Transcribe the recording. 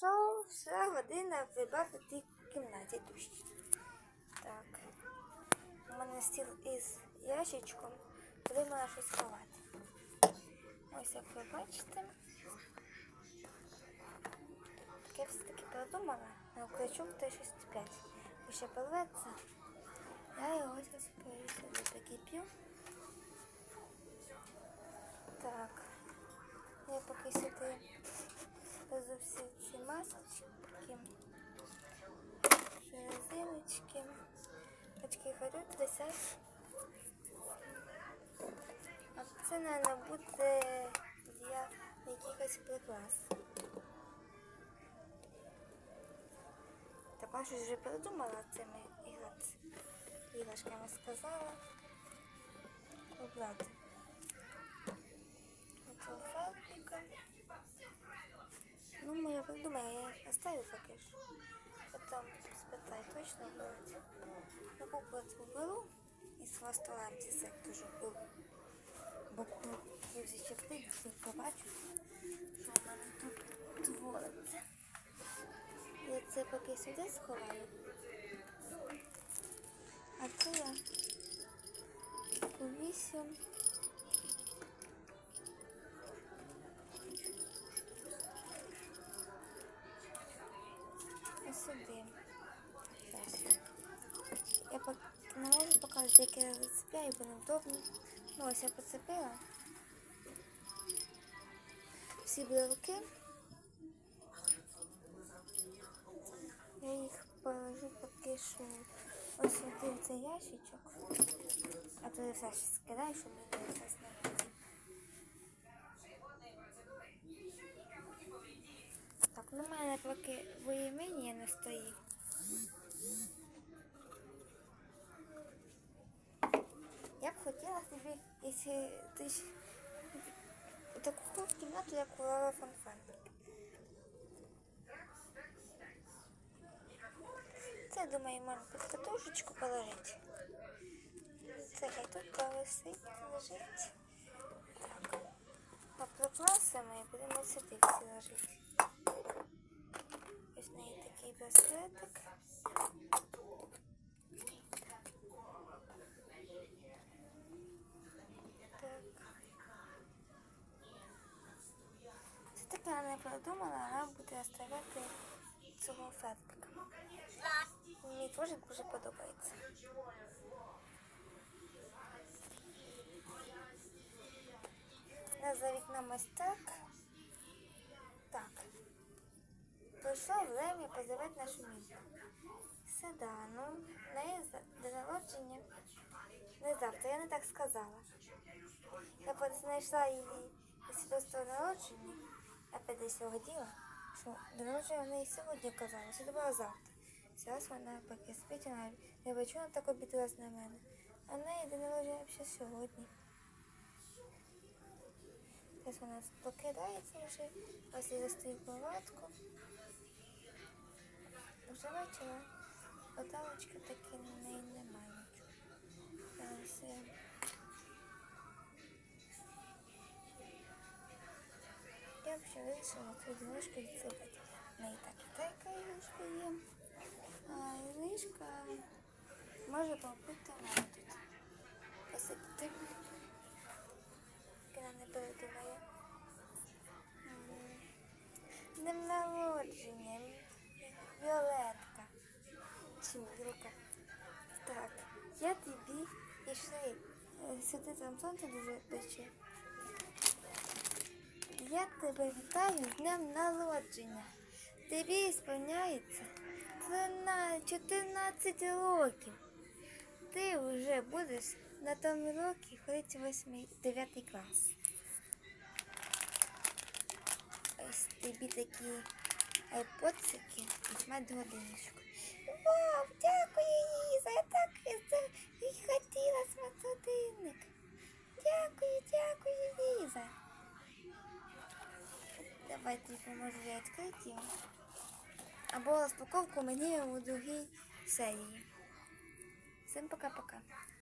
пройшла година в тій кімнаті душі. Так. У мене стіл із ящичком, куди можна щось сховати. Ось як ви бачите. так Я все-таки придумала на Україчук Т-65. І ще порветься. Я його повісила прикріплю. Так. Я поки сюди везу всі ці масочки, резиночки. Очки ходять, висять. А це, мабуть, буде для якихось прикрас. Так, Маша вже придумала цими іграшками сказала. Обрати. Ну, моя я оставлю поки що. Потом спитай, точно будет. Я куклет уберу і з стола це дуже уберу. Бо я ще птиці побачу, що в мене тут твориться. Я це поки сюди сховаю. А це я повісю. Не як я зацепляю, бо невдобно. Ну, ось я поцепила. Всі білки. Я їх положу поки що ось сюди цей ящичок. А я все ще скидаю, щоб мені все знайти. Так, ну в мене поки воємення не стоїть. Я б хотіла собі, якщо таку кімнату, як у Лала Фанфан. Це, думаю, можна під катушечку положити. Це хай тут повисить, лежить. Так. А прикласимо і будемо сюди всі ложити. Ось в неї такий браслетик. Так. Це не вона буде оставляти цього фетика. Мені теж дуже подобається. За вікном ось так. Так. Прийшло время позивати нашу місію. Седану, неї за- народження. Не завтра, я не так сказала. Я знайшла її свідоцтво народження, а десь діла, що до народження в неї сьогодні казала, що це було завтра. Зараз вона поки спить, вона не бачу, вона так обідалась на мене. А неї до народження взагалі сьогодні. Зараз вона покидається вже, ось я застою палатку. Вже бачила, подалочки такі на неї немає. Зараз я вирішила цю дорожку відсипати. В неї так і така іграшка є. А іграшка може побути вона тут. Посидіти. Вона не передумає. Днем народження. Віолетка. Чи Мілка. Так, я тобі пішли. Е, Сюди там сонце дуже пече. Я тебе вітаю з днем народження. Тобі сповняється 14 років. Ти вже будеш на тому році ходити 8 9 клас. Ось тобі такі айподсики і смарт годиночку. Вау, Давайте поможу я відкрити його. Або розпаковку мені у другій серії. Всім пока-пока.